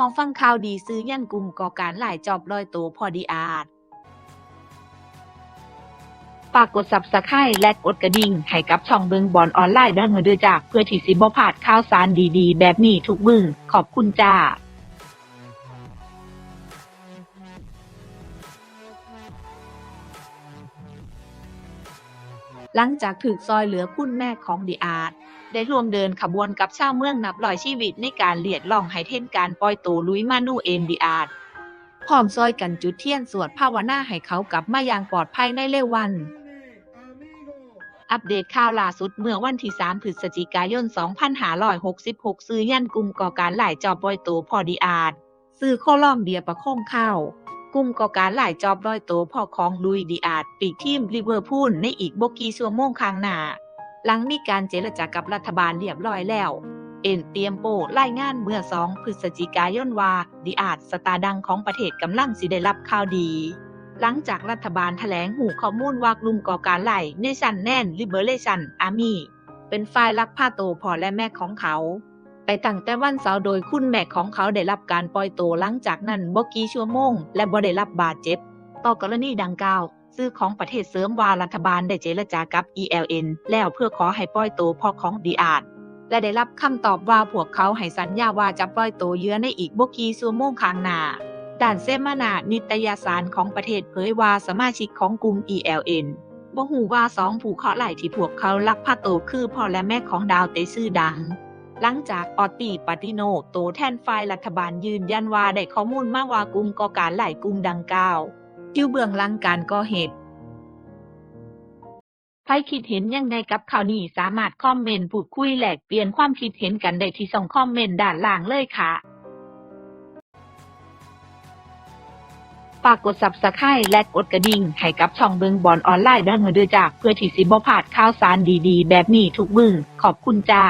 พองฟังข่าวดีซื้อยันกลุ่มก่อการหลายจอบลอยตัวพอดีอาจฝากกด Subscribe และกดกระดิ่งให้กับช่องเบิงบอลออนไลน์ด้เงินเดือจากเพื่อที่สิบ่พลาดข่าวสารดีๆ แบบนี้ทุกมึงขอบคุณจ้าหลังจากถูกซอยเหลือคุณแม่ของดีอาร์ต ได้ร่วมเดินขบวนกับชาวเมืองนับร้อยชีวิตในการเลียดล่องให้เท่นการปล่อยตัวลุยมานูเอ็นดีอาร์พร้อมซอยกันจุดเทียนสวดภาวนาให้เขากลับมาอย่างปลอดภัยในเร็ววัน อัปเดตข่าวล่าสุดเมื่อวันที่ 3 พฤศจิกายน 2566 ซื้อยันกลุ่มก่อการหลายจอบปล่อยตัวพอดีอาร์ซื้อโคลอมเบียประโคงเข้ากลุ่มก่อการหลายจอบร้อยโตวพ่อของลุยดีอาร์ตปีกทีมลิเวอร์พูลในอีกบกีชั่วโมงข้างหน้า หลังมีการเจรจากับรัฐบาลเรียบร้อยแล้ว เอ็นเตรียมโปรายงานเมื่อ 2 พฤศจิกายนว่าดีอาร์สตาดังของประเทศกำลังสิได้รับข่าวดี หลังจากรัฐบาลแถลงหูข้อมูลว่ากลุ่มก่อการหลายเนชันแนนลิเบอเรชันอาร์มีเป็นฝ่ายลักพาตัวพ่อและแม่ของเขา ไปตั้งแต่วันเสาร์โดยคุณแม่ของเขาได้รับการปล่อยตัวหลังจากนั้นบ่กี่ชั่วโมง และบ่ได้รับบาดเจ็บ ต่อกรณีดังกล่าว ซื้อของประเทศเสริมว่ารัฐบาลได้เจรจากับ ELN แล้วเพื่อขอให้ปล่อยตัวพ่อของดีอาร์และได้รับคำตอบว่าพวกเขาให้สัญญาว่าจะปล่อยตัวเยื่อในอีกบกี่ชั่วโมงข้างหน้าด้านเซมานานิตยสารของประเทศเผยว่าสมาชิกของกลุ่ม ELN บ่ฮู้ว่าสองผู้เคาะไหลที่พวกเขาลักพาตัวคือพ่อและแม่ของดาวเตะชื่อดัง หลังจากออตตีปาติโนโตแทนฝ่ายรัฐบาลยืนยันว่าได้ข้อมูลมากว่ากลุ่มก่อการหลายกลุ่มดังกล่าว อยู่เบื้องหลังการก่อเหตุใครคิดเห็นยังไงกับข่าวนี้สามารถคอมเมนต์พูดคุยแลกเปลี่ยนความคิดเห็นกันได้ที่ส่องคอมเมนต์ด้านล่างเลยค่ะฝากกด Subscribe และกดกระดิ่งให้กับช่องเบิงบอลออนไลน์ด้เงินเดือจากเพื่อที่สิบ่พลาดข่าวสารดีๆ แบบนี้ทุกมึงขอบคุณจ้า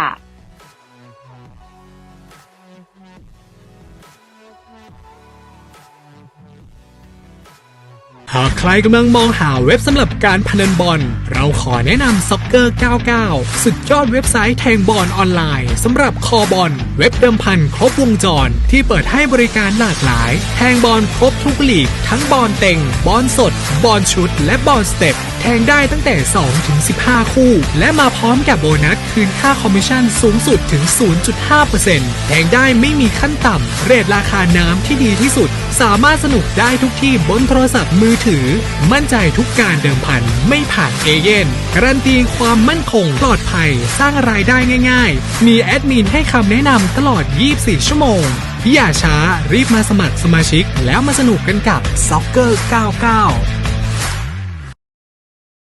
หากใครกำลังมองหาเว็บสำหรับการพนันบอล เราขอแนะนำ Soccer 99 สุดยอดเว็บไซต์แทงบอลออนไลน์สำหรับคอบอล เว็บเดิมพันครบวงจร ที่เปิดให้บริการหลากหลาย แทงบอลครบทุกลีก ทั้งบอลเต็ง บอลสด บอลชุด และบอลสเต็ป แทงได้ตั้งแต่ 2 ถึง 15 คู่ และมาพร้อมกับโบนัสคืนค่าคอมมิชชั่นสูงสุดถึง 0.5%แทงได้ไม่มีขั้นต่ำ เรทราคาน้ำที่ดีที่สุด สามารถสนุกได้ทุกที่บนโทรศัพท์มือถือ มั่นใจทุกการเดิมพันไม่ผ่านเอเย่นการันตีความมั่นคงปลอดภัยสร้างรายได้ง่าย ๆ มีแอดมินให้คำแนะนำตลอด 24 ชั่วโมงอย่าช้ารีบมาสมัครสมาชิก แล้วมาสนุกกันกับ Soccer 99